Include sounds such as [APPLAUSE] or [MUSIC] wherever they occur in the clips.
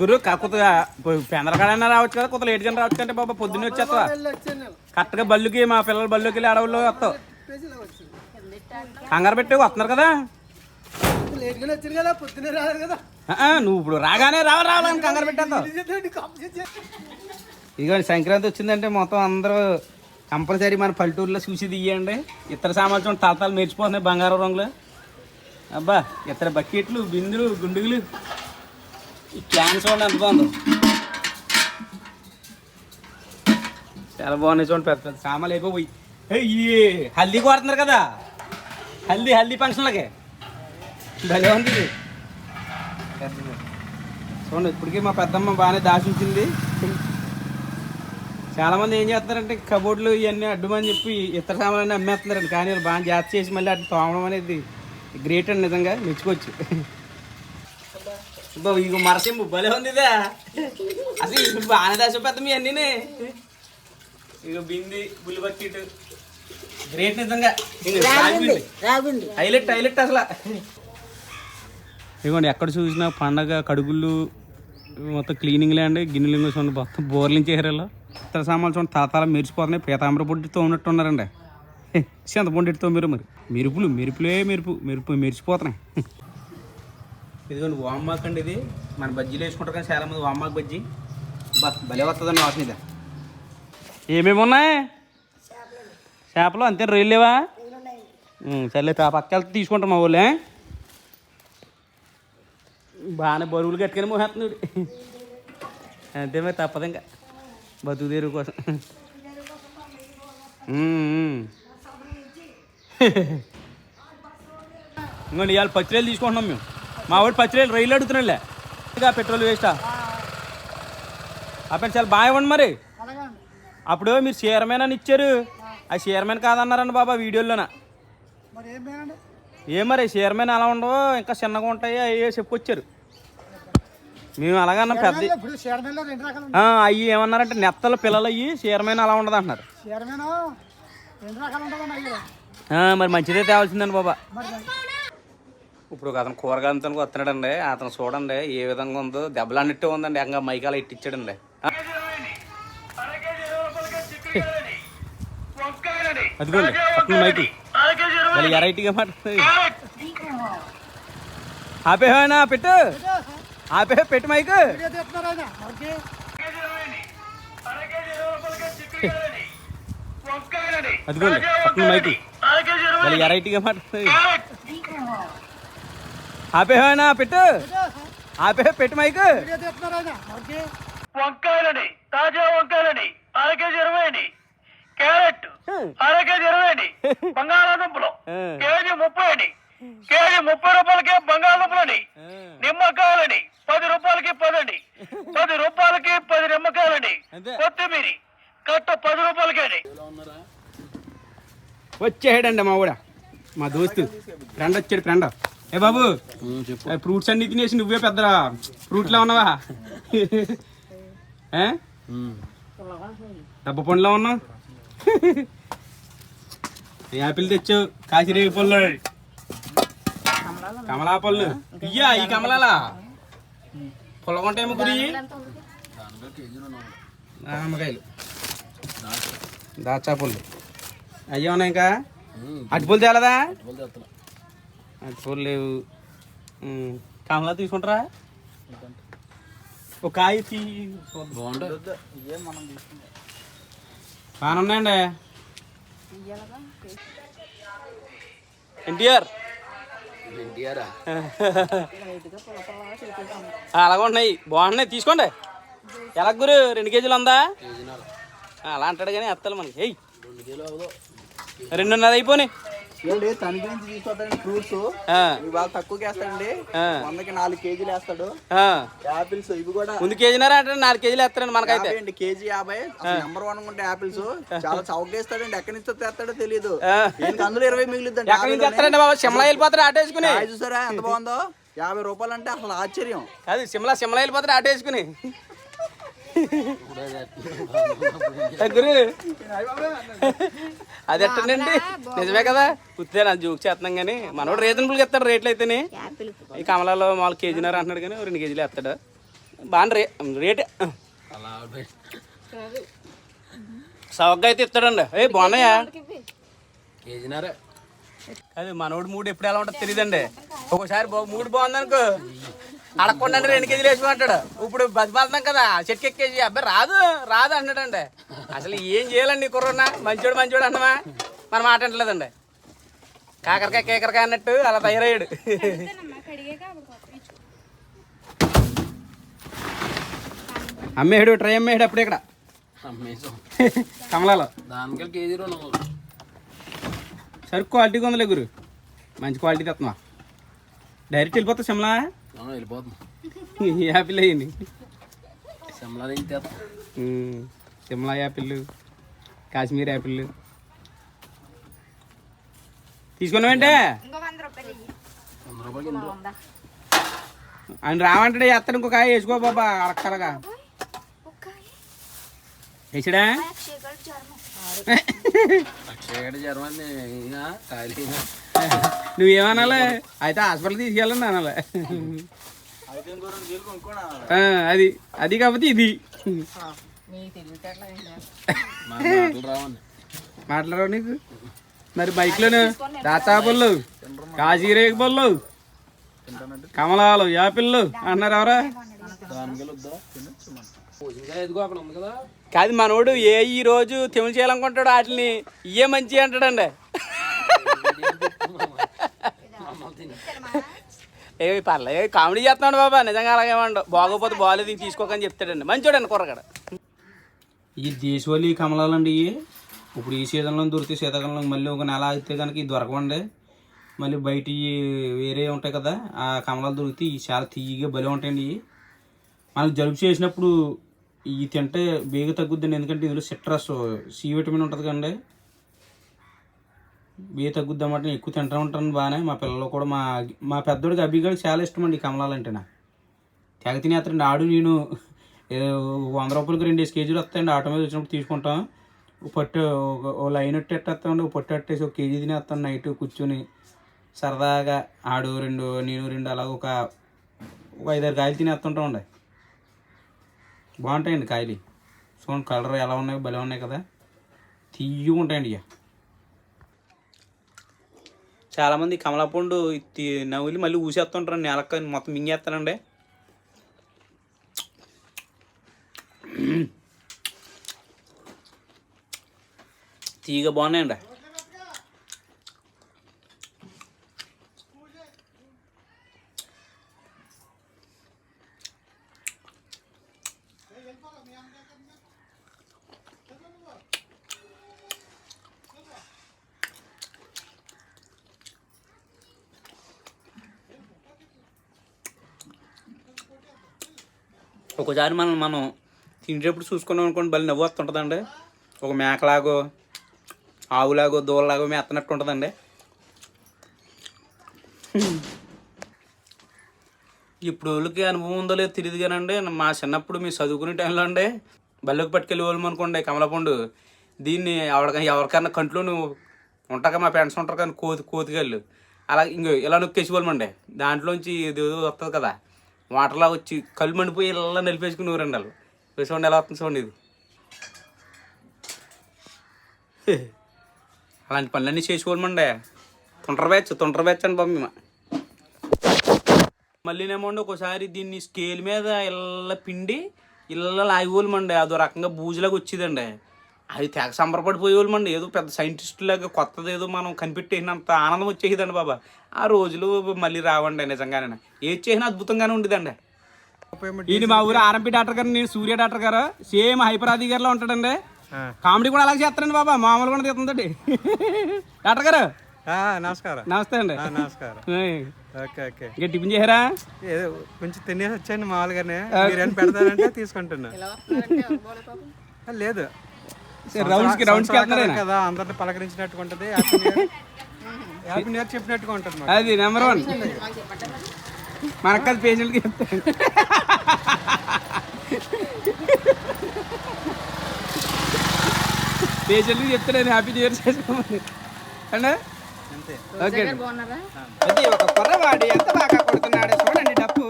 గురు కాకపోతే పెందరకాడైనా రావచ్చు కదా కొత్త లేట్ రావచ్చు అంటే బాబా పొద్దున్నే వచ్చేస్తావా? కరెక్ట్గా బళ్ళుకి మా పిల్లల బళ్ళుకి వెళ్ళి అడవుల్లో వస్తావు. కంగారు పెట్టి వస్తున్నారు కదా? నువ్వు ఇప్పుడు రాగానే రావాలి రావాలని కంగారు పెట్టేస్తావు. ఇదిగోండి సంక్రాంతి వచ్చిందంటే మొత్తం అందరూ కంపల్సరీ మన పల్లెటూరులో చూసి తీయండి. ఇతర సామర్థ్యం చూడండి తలతలు మెరిచిపోతున్నాయి బంగారం రంగులు. అబ్బా ఇతర బకెట్లు బిందులు గుండుగులు. ఈ క్యాన్స్ చూడండి ఎంత బాగుందో. చాలా బాగున్నాయి చూడండి పెద్ద పెద్ద సామాన్లు అయిపోయి. ఏయ్, ఈ హల్దీ కొడుతున్నారు కదా. హల్దీ హల్దీ ఫంక్షన్లకి. భలే ఉంది చూడండి ఇప్పటికీ మా పెద్దమ్మ బాగానే దాచి చాలామంది ఏం చేస్తారంటే కబోర్డులు ఇవన్నీ అడ్డుమని చెప్పి ఇతర సామాన్లన్నీ అమ్మేస్తున్నారండి. కానీ వాళ్ళు బాగా జాగ్రత్త చేసి మళ్ళీ అటు తోమడం అనేది గ్రేట్ అండి నిజంగా మెచ్చుకోవచ్చు. ఇగో మరసింపు భలే ఉంది ఇదే అసలు ఇది బాగానే మీ అన్నీ ఇక బింది బుల్లి బకెట్ గ్రేట్ నిజంగా హైలైట్ హైలైట్ అసలు. ఇదిగోండి ఎక్కడ చూసినా పండగ కడుగులు మొత్తం క్లీనింగ్ లేండి గిన్నెలు ఉండి మొత్తం బోర్లించేసారు ఇతర సామాన్లు చూడండి తాతాల మెరిచిపోతున్నాయి పీతాంబర పొడితో ఉన్నట్టు ఉన్నారండి చింతపొండితో మీరు మరి. మెరుపులు మెరుపులే మెరుపు మెరుపు మెరిచిపోతున్నాయి ఇదిగోండి వామ్మాక్ అండి ఇది. మన బజ్జీలు వేసుకుంటారు కానీ చాలా మంది వామ్మాక్ బజ్జీ. బా భలే వస్తుందండి వాసన ఇది. ఏమేమి ఉన్నాయి? చేపలు అంతే రొయ్యలు లేవా ఉం, సర్లే పక్క వెళ్తే తీసుకుంటాం మా ఊళ్ళే బాగానే బరువులు కట్టుకొని మోహేస్తున్నాడు. అంతే మరి తప్పదు ఇంకా. బతుకు కోసం. [LAUGHS] ఇంకోండి ఇవాళ పచ్చిరేలు తీసుకుంటున్నాం మేము. మా వాడు పచ్చిరేలు రైలు అడుగుతున్నాలే ఇంకా పెట్రోల్ వేస్టా. అప్పుడు చాలా బాగా ఇవ్వండి మరి. అప్పుడు మీరు చీరమైన అని ఇచ్చారు. ఆ చీరమైన కాదన్నారండి బాబా వీడియోలోన ఏం మరి చీరమైన అలా ఉండవు ఇంకా చిన్నగా ఉంటాయి అవి చెప్పుకొచ్చారు. మేము అలాగన్నా పెద్ద అవి ఏమన్నారంటే నెత్తల పిల్లలు అయ్యి చీరమైన అలా ఉండదు అంటున్నారు మరి మంచిదే తేవాల్సిందండి బాబా. ఇప్పుడు ఒక అతను కూరగాయలతో వస్తున్నాడండి. అతను చూడండి ఏ విధంగా ఉందో. దెబ్బలాన్నట్టే ఉందండి. ఇంకా మైకాల ఇట్టిచ్చాడండి. ఆ, అదిగోండి పక్కన మైకి. మళ్ళీ ఎరైటీగా మాట్లాడుతుంది. ఆపేనా పెట్టు. ఆపే పెట్టు మైకు. అదిగోండి పక్కన మైకి. ఎరైటీగా మాట్లాడుతుంది ఆపేనా పెట్టు. ఆపే పెట్టు మైకు. వంకాయలని తాజా వంకాయలని అర కేజీ ఇరవై అండి క్యారెట్ అర కేజీ ఇరవై అండి [LAUGHS] బంగాళాదుంపలు కేజీ ముప్పై అండి. కేజీ ముప్పై రూపాయలకి బంగాళాదుంపలు అండి నిమ్మకాయలని పది రూపాయలకి పదండి పది రూపాయలకి పది నిమ్మకాయలండి అంతే. కొత్తిమీర కట్ట పది రూపాయలకి అండి వచ్చేసాడండి మా కూడా మా దోస్తు. ఫ్రెండ్ వచ్చాడు ఫ్రెండ్. ఏ బాబు ఫ్రూట్స్ అన్ని తినేసి నువ్వే పెద్ద ఫ్రూట్లో ఉన్నావా? డబ్బ పండులో ఉన్నావు? యాపిల్ తెచ్చావు కాశీరేగి పళ్ళు. కమలా పళ్ళు. ఇయ్యా ఈ కమలాలా? పుల్లగుంటాయేమో గురి. నిమ్మకాయలు దాచా పళ్ళు. అయ్యా ఉన్నాయి ఇంకా అటుపూలు తేలదా? అటుపూలు లేవు. కమలా తీసుకుంటారా? ఒక కాయ తీ. బాగానే ఉన్నాయండి. ఎన్టీఆర్. అలాగ ఉన్నాయి. బాగున్నాయి. తీసుకోండి. ఎలా గురు? రెండు కేజీలు ఉందా? అలా అంటాడు కానీ ఎత్తాలి మనకి. ఎయ్ రెండున్నర అయిపోయి ఏంటి తన గురించి తీసుకొస్తాడండి ఫ్రూట్స్. ఇవాళ తక్కువకి వేస్తాడండి. వందకి నాలుగు కేజీలు వేస్తాడు. యాపిల్స్ ఇవి కూడా ముందు కేజీనారా అంటే నాలుగు కేజీలు వేస్తారండి మనకైతే. అండి కేజీ యాభై. నెంబర్ వన్ ఉంటే యాపిల్స్. చాలా చౌక వేస్తాడండి ఎక్కడి నుంచి తెస్తాడో తెలియదు అందులో ఇరవై మిగులుద్దండి. ఎక్కడి నుంచి తెస్తారండి బాబా? సిమ్లా వెళ్ళిపోతారు ఆటేసుకుని చూసారా? ఎంత బాగుందో? యాభై రూపాయలు అంటే అసలు ఆశ్చర్యం. కాదు సిమ్లా సిమ్లా వెళ్ళిపోతారు ఆటేసుకుని గురు. అది ఎట్టండి నిజమే కదా? ఉత్తే నా జోక్ చేస్తున్నాం కానీ మనోడు రీజనబుల్గా ఇస్తాడు రేట్లు అయితేనే. ఈ కమలాలో మామూలు కేజీన్నర అంటున్నాడు కానీ రెండు కేజీలు వేస్తాడు. బాగా రే రేటే. సవగ్గా అయితే ఇస్తాడండి. ఏ బాగున్నాయా? కేజీన్నరే. అది మనోడు మూడు ఎప్పుడు ఎలా ఉంటుందో తెలియదండి ఒక్కోసారి బా- మూడు బాగుంది అనుకో అడగకుండా రెండు కేజీలు వేసుకుంటాడు ఇప్పుడు బతిమాలుతాం కదా చెట్టు ఎక్కేసి అబ్బాయి రాదు రాదు అంటాడండి అసలు ఏం చేయాలండి కుర్రన్న మంచోడు మంచోడు అన్నమా? మన మాట అంటలేదండి కాకరకాయ కేకరకాయ అన్నట్టు అలా తయారయ్యాడు. అమ్మేడు ట్రై అమ్మేడు అప్పుడు ఇక్కడ. కమలాలో. దానికి కేజీ సరుకు క్వాలిటీగా ఉందిలే గురు. మంచి క్వాలిటీ తెస్తున్నా డైరెక్ట్ వెళ్ళిపోతా సిమ్లా? ఆ, వెళ్ళిపోతాం యాపిల్ అయ్యింది సిమ్లా సిమ్లా యాపిల్ కాశ్మీర్ యాపిల్ తీసుకున్నావంటే ఆయన రావంటే ఎత్తడు ఇంకొక కాయ వేసుకో బాబా అడక్కరగా వేసాడా? ఖాళీ నువ్వేమనాలే? అయితే హాస్పిటల్ తీసుకెళ్ళండి అనాలి. అది అది కాకపోతే ఇది. మా మాట్లాడవు నీకు? మరి బైక్లోను దాచాపళ్ళు కాశీరేగ పళ్ళు కమలాలు యాపిళ్ళు అన్నారు ఎవరా? కాదు మనోడు ఏ ఈ రోజు తెములు చేయాలనుకుంటాడు వాటిని ఇయే మంచి అంటాడండి. ఏ పర్లే. ఏ కామెడీ చేస్తున్నాడు బాబా. నిజంగా అలాగే ఏమండు బాగోపోతే బాగాలేదు ఇది తీసుకోకని చెప్తాడండి. మంచోడండి కుర్రగాడు. ఈ దేశవాళీ కమలాలండి ఇవి ఇప్పుడు ఈ సీజన్లో దొరికితే శీతాకాలంలో మళ్ళీ ఒక నెల ఆగితే కనుక ఇవి దొరకవండి. మళ్ళీ బయట వేరే ఉంటాయి కదా ఆ కమలాలు దొరికితే ఇవి చాలా తీయగా బలి ఉంటాయండి. ఇవి మనకు జలుబు చేసినప్పుడు ఇవి తింటే బేగ తగ్గుద్దండి. ఎందుకంటే ఇందులో సిట్రస్ సి విటమిన్ ఉంటుంది కండి బేగ తగ్గుద్ది అన్నమాట ఎక్కువ తింటూ ఉంటాను బాగానే మా పిల్లలు కూడా మా మా పెద్దోడికి అభిగాడికి చాలా ఇష్టం అండి కమలాలు అంటే నా తెగ తినేస్తాడండి. ఆడు నేను వంద రూపాయలకి రెండు కేజీలు వస్తాయండి. ఆటో మీద వచ్చినప్పుడు తీసుకుంటాం. పట్టు ఓ లైన్ అట్టి ఎట్టేస్తామండి ఒక పట్టు అట్టేసి ఒక కేజీ తినేస్తాను నైట్ కూర్చొని. సరదాగా ఆడు రెండు నేను రెండు అలాగ ఒక ఒక ఐదారు కాయలు తినేస్తుంటాం అండి. బాగుంటాయండి కాయలు. చూడండి కలర్ ఎలా ఉన్నాయి భలే ఉన్నాయి కదా. తీయగా ఉంటాయండి ఇక. చాలామంది కమలాపండు నవ్వులి మళ్ళీ ఊసేస్తుంటారండి నెలక్క మొత్తం మింగేస్తానండి తీగ బాగున్నాయండి. ఒకసారి మనం మనం తినేటప్పుడు చూసుకున్నాం అనుకోండి బలి నవ్వు వస్తుంటుందండి. ఒక మేకలాగో ఆవులాగో దూడలాగో మేస్తున్నట్టు ఉంటుందండి. ఇప్పుడు వాళ్ళకి అనుభవం ఉందో లేదో తెలియదు కానండి మా చిన్నప్పుడు మీ చదువుకునే టైంలో అండి బల్లెకి పట్టుకెళ్ళి వాళ్ళం అనుకోండి కమలపండు దీన్ని ఎవరికైనా ఎవరికైనా కంట్లో నువ్వు ఉంటాక మా ఫ్రెండ్స్ ఉంటారు కానీ కోతి కోతికల్లు అలా ఇంకో ఇలా నొక్కేసి వాళ్ళమండి దాంట్లోంచి ఇది వస్తుంది కదా. వాటర్లా వచ్చి కళ్ళు మండిపోయి ఇలా నిలిపేసుకుని ఊరండి వాళ్ళు. చూడండి ఎలా వస్తుంది చూడండి ఇది. అలాంటి పనులన్నీ చేసుకోవాలమండి తుంటర బ్యాచ్ తుంటర బ్యాచ్ అండి బాబు మేము. మళ్ళీనేమోండి ఒకసారి దీన్ని స్కేల్ మీద ఇళ్ళ పిండి ఇళ్ళ లాగేవాళ్ళమండి అదో రకంగా బూజులాగా వచ్చేదండి. అది తెగ సంబరపడిపోయేవాళ్ళమండి ఏదో పెద్ద సైంటిస్ట్ లాగా కొత్తది ఏదో మనం కనిపెట్టేసినంత ఆనందం వచ్చేదండి బాబా. ఆ రోజులు మళ్ళీ రావండి నిజంగానే ఏది చేసినా అద్భుతంగానే ఉండేదండి. ఈయన మా ఊరు ఆర్ఎంపీ డాక్టర్ గారు నేను సూర్య డాక్టర్ గారు. సేమ్ హైపరాది గారిలో ఉంటాడండి. కామెడీ కూడా అలాగే చేస్తారండి బాబా. మామూలు కూడా తీస్తుందండి డాక్టర్ గారు. నమస్కారం. నమస్తే అండి. నమస్కారం. ఏయ్, ఓకే ఓకే. ఇంకా టిఫిన్ చేశారా? ఏదో కొంచెం తినేసి వచ్చాను మామూలుగానే. మీరేం పెడతారంటే తీసుకుంటున్నా. ఆ, లేదు. రౌండ్స్కి రౌండ్స్కి సంవత్సరాల వెళ్తున్నారా కదా అందరిని పలకరించినట్టుగా ఉంటుంది. Happy new year. Happy new year చెప్పినట్టుగా ఉంటుంది. అది నెంబర్ వన్ మనకు అది పేషెంట్కి చెప్తాను పేషెంట్కి చెప్తే నేను హ్యాపీ న్యూ ఇయర్ చేసుకోమని. అంటే? అంతే. ఓకే అది ఒక కుర్రవాడు ఎంత బాగా కొడుతున్నాడు చూడండి డప్పు.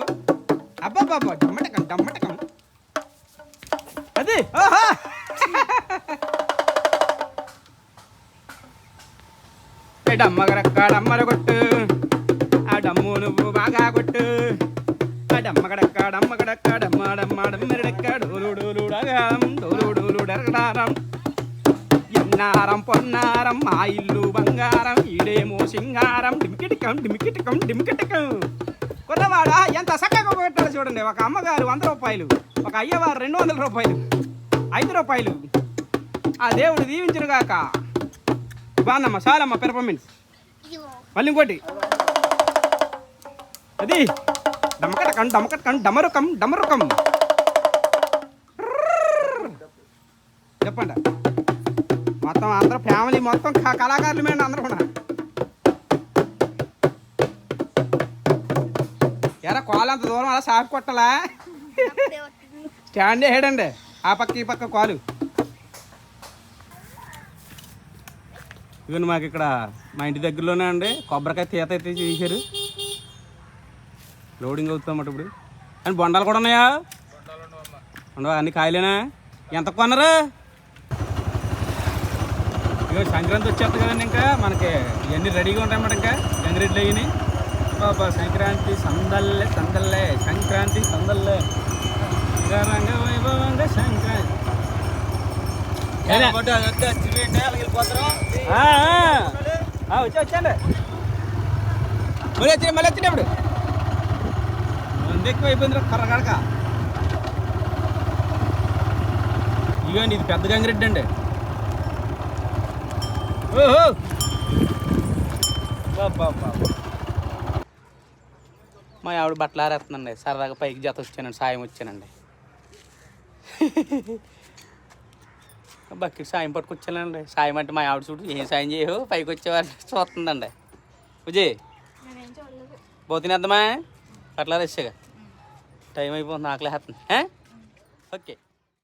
అబ్బాబాబా డమ్మటకం డమ్మటకం. అది ఆహా డమ్మగరక్క డమ్మర కొట్టు. ఆ డమ్ము నువ్వు బాగా కొట్టు. ఆ డమ్మగడక్క డమ్మగడక్క డమ్మ డమ్మ డమ్మెరడక్క ఎన్నారం పొన్నారం మా ఇల్లు బంగారం ఈడేమో సింగారం. డిమికిటికం డిమికిటికం డిమికిటికం. కుర్రవాడా ఎంత చక్కగా పెట్టాడు చూడండి. ఒక అమ్మగారు వంద రూపాయలు ఒక అయ్యవారు రెండు వందల రూపాయలు ఐదు రూపాయలు. ఆ దేవుడు దీవించునుగాక. బాగుందమ్మా చాలమ్మా పెర్ఫార్మెన్స్ మళ్ళీ ఇంకోటి. అది డమకటకం డమకటకం డమరుకం డమరుకం చెప్పండి. మొత్తం అందరూ ఫ్యామిలీ మొత్తం క- కళాకారులు మేండి అందరూ కూడా. ఎరా కాలు అంత దూరం అలా సాఫ్ కొట్టాలా? స్టాండ్ వేయడండి. ఆ పక్క ఈ పక్క కాలు. ఇవన్నీ మాకు ఇక్కడ మా ఇంటి దగ్గరలోనే అండి. కొబ్బరికాయ తీత అయితే చేశారు. లోడింగ్ అవుతామట ఇప్పుడు. అండ్ బొండాలు కూడా ఉన్నాయా? ఉండవా? అన్ని కాయలేనా? ఎంత కొన్నారు? ఇక సంక్రాంతి వచ్చేస్తుంది కదండి ఇంకా. మనకి ఇవన్నీ రెడీగా ఉంటాయన్నమాట ఇంకా. గంగిరెడ్లు అయ్యి బాబా సంక్రాంతి సందల్లే సందల్లే సంక్రాంతి సందల్లే. రంగ వైభవంగా సంక్రాంతి ఏలే. ఆ, ఆ. ఆ, వచ్చా వచ్చాండి మళ్ళీ వచ్చి మళ్ళీ మంది ఎక్కువ అయిపోయింది కర్రగడక ఇగోండి ఇది పెద్ద గంగిరెడ్డి అండి. ఓహో. మా ఆవిడ బట్టలు ఆరేస్తుందండి. సరదాగా పైకి జత వచ్చానండి సాయం వచ్చానండి. బకెట్ సాయం పట్టుకొచ్చానండి. సాయం అంటే మా ఆవిడ చూడు ఏం సాయం చేయవు పైకి వచ్చేవారు చూస్తుందండి. విజయ్ పోతినేద్దామా అట్లా రెస్సేగా టైం అయిపోతుంది ఆకలి ఓకే.